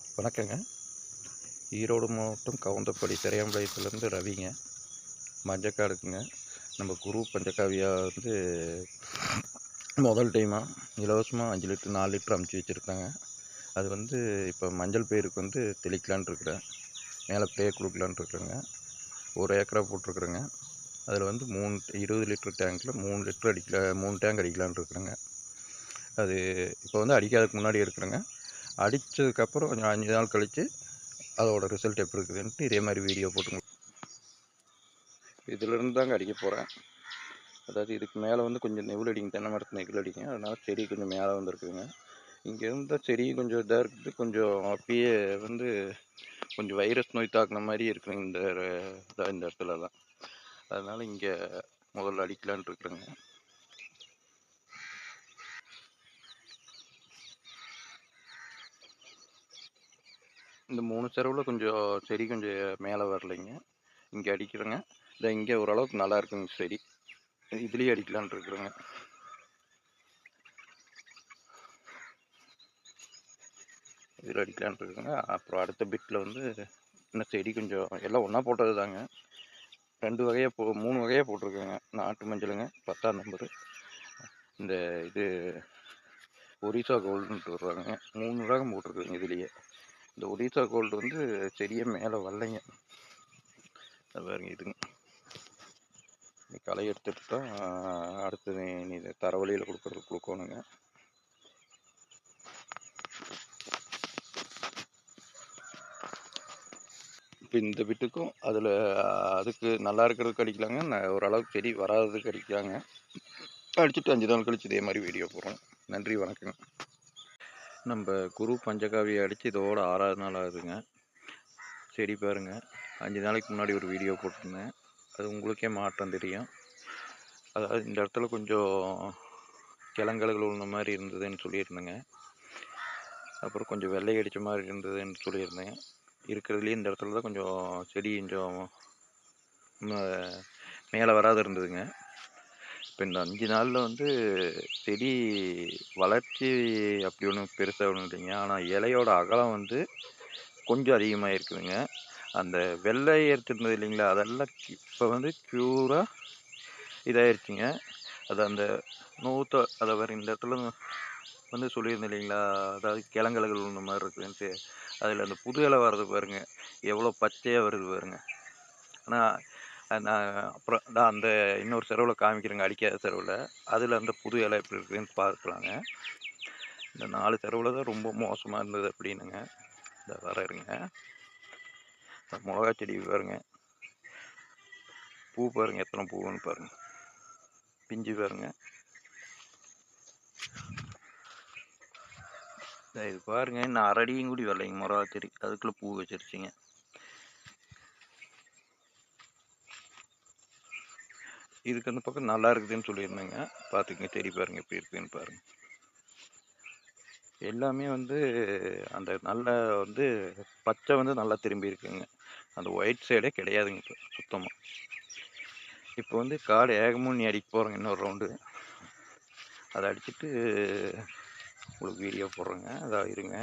வணக்கங்க. ஈரோடு மாவட்டம் கவுந்தப்படி திரையம்பாளையத்துலேருந்து ரவிங்க. மஞ்சக்காடுக்குங்க. நம்ம குரு பஞ்சகாவியா வந்து முதல் டைமாக இலவசமாக அஞ்சு லிட்டர் நாலு லிட்டர் அமுச்சு வச்சுருக்காங்க. அது வந்து இப்போ மஞ்சள் பயிருக்கு வந்து தெளிக்கலான் இருக்கிறேன். மேலே ப்ளே கொடுக்கலான் இருக்கிறேங்க. ஒரு ஏக்கரா போட்டிருக்குறேங்க. அதில் வந்து மூணு இருபது லிட்டர் டேங்க்கில் மூணு லிட்டர் அடிக்கல மூணு டேங்க் அடிக்கலான் இருக்கிறேங்க. அது இப்போ வந்து அடிக்காததுக்கு முன்னாடி இருக்கிறேங்க அடித்ததுக்கப்புறம் கொஞ்சம் அஞ்சு நாள் கழித்து அதோடய ரிசல்ட் எப்படி இருக்குதுன்ட்டு இதே மாதிரி வீடியோ போட்டுங்க. இதிலிருந்து தாங்க அடிக்க போகிறேன் அதாவது இதுக்கு மேலே வந்து கொஞ்சம் நெவில் அடிங்க தென்னை மரத்து நெகில் அடிங்க. அதனால் செடி கொஞ்சம் மேலே வந்துருக்குதுங்க. இங்கே இருந்தால் செடி கொஞ்சம் இதாக இருக்குது. கொஞ்சம் அப்பயே வந்து கொஞ்சம் வைரஸ் நோய் தாக்குன மாதிரி இருக்குங்க இந்த இதாக இந்த இடத்துலலாம். அதனால் இங்கே முதல்ல அடிக்கலான்ட்டு இருக்கிறேங்க. இந்த மூணு செலவில் கொஞ்சம் செடி கொஞ்சம் மேலே வரலைங்க. இங்கே அடிக்கிறேங்க. இந்த இங்கே ஓரளவுக்கு நல்லா இருக்குங்க செடி. இதுலேயே அடிக்கலான் இருக்கிறேங்க. இதில் அடிக்கலான் இருக்குங்க அப்புறம் அடுத்த பிட்டில் வந்து இன்னும் செடி கொஞ்சம் எல்லாம் ஒன்றா போட்டது தாங்க ரெண்டு வகையாக போ மூணு வகையாக போட்டிருக்கேங்க. நாட்டு மஞ்சளுங்க பத்தாம் நம்பரு. இந்த இது ஒரிசா கோல்டுன்ட்டு வருவாங்க மூணு ரகம் போட்டிருக்குங்க இதுலேயே. இந்த ஒடிசா கோல்டு வந்து செடியே மேலே வரலைங்க. பாருங்க இதுங்க. இந்த களை எடுத்துட்டு தான் அடுத்தது நீ தரவழியில் கொடுக்குறது கொடுக்கணுங்க. இப்போ இந்த விட்டுக்கும் அதில் அதுக்கு நல்லா இருக்கிறதுக்கு அடிக்கலாங்க ஓரளவுக்கு செடி வராததுக்கு அடிக்கலாங்க அடிச்சுட்டு அஞ்சு நாள் கழிச்சு இதே மாதிரி வீடியோ போடுறோம். நன்றி வணக்கங்க. நம்ம குரு பஞ்சகாவியை அடித்து இதோட ஆறாவது நாள் ஆகுதுங்க. செடி பாருங்க. அஞ்சு நாளைக்கு முன்னாடி ஒரு வீடியோ போட்டிருந்தேன். அது உங்களுக்கே மாற்றம் தெரியும். அதாவது இந்த இடத்துல கொஞ்சம் கிழங்கல்கள் உள்ள மாதிரி இருந்ததுன்னு சொல்லியிருந்தேங்க. அப்புறம் கொஞ்சம் வெள்ளை அடித்த மாதிரி இருந்ததுன்னு சொல்லியிருந்தேன். இருக்கிறதுலேயே இந்த இடத்துல தான் கொஞ்சம் செடி கொஞ்சம் மேலே வராது இருந்ததுங்க. இப்போ இந்த அஞ்சு நாளில் வந்து செடி வளர்ச்சி அப்படி ஒன்றும் பெருசாக ஒன்றும் இல்லைங்க. ஆனால் இலையோட அகலம் வந்து கொஞ்சம் அதிகமாக இருக்குதுங்க அந்த வெள்ளை எடுத்துருந்தது இல்லைங்களா? அதெல்லாம் இப்போ வந்து க்யூராக இதாகிருச்சுங்க அது அந்த நூற்ற அதை வேறு இந்த இடத்துல வந்து சொல்லியிருந்தேன் இல்லைங்களா? அதாவது கிழங்கலகள் ஒன்று மாதிரி இருக்குதுன்ட்டு. அதில் அந்த புது இலை வர்றது பாருங்க. எவ்வளோ பச்சையாக வருது பாருங்க. ஆனால் நான் அப்புறம் நான் அந்த இன்னொரு செலவில் காமிக்கிறேங்க அடிக்காத செருவில். அதில் அந்த புது இலை எப்படி இருக்குதுன்னு பார்க்கலாங்க. இந்த நாலு செருவில் தான் ரொம்ப மோசமாக இருந்தது அப்படின்னுங்க. இந்த வர இருங்க. மிளகா செடி பாருங்க. பூ பாருங்க எத்தனை பூவுன்னு பாருங்க. பிஞ்சு பாருங்க. இது பாருங்க இன்னும் அரடியும் கூடி வரலைங்க மிளகா செடி. அதுக்குள்ளே பூ வச்சிருச்சிங்க. இதுக்கு அந்த பக்கம் நல்லா இருக்குதுன்னு சொல்லியிருந்தேங்க. பார்த்துக்குங்க செடி பாருங்கள் எப்படி இருக்குதுன்னு பாருங்கள் எல்லாமே வந்து அந்த நல்ல வந்து பச்சை வந்து நல்லா திரும்பி இருக்குங்க. அந்த ஒயிட் சைடே கிடையாதுங்க இப்போ சுத்தமாக இப்போ வந்து காடு ஏகமும் நீ அடிக்க போகிறோங்க இன்னொரு ரவுண்டு அதை அடிச்சுட்டு உங்களுக்கு வீடியோ போடுறேங்க. அதான் இருங்க.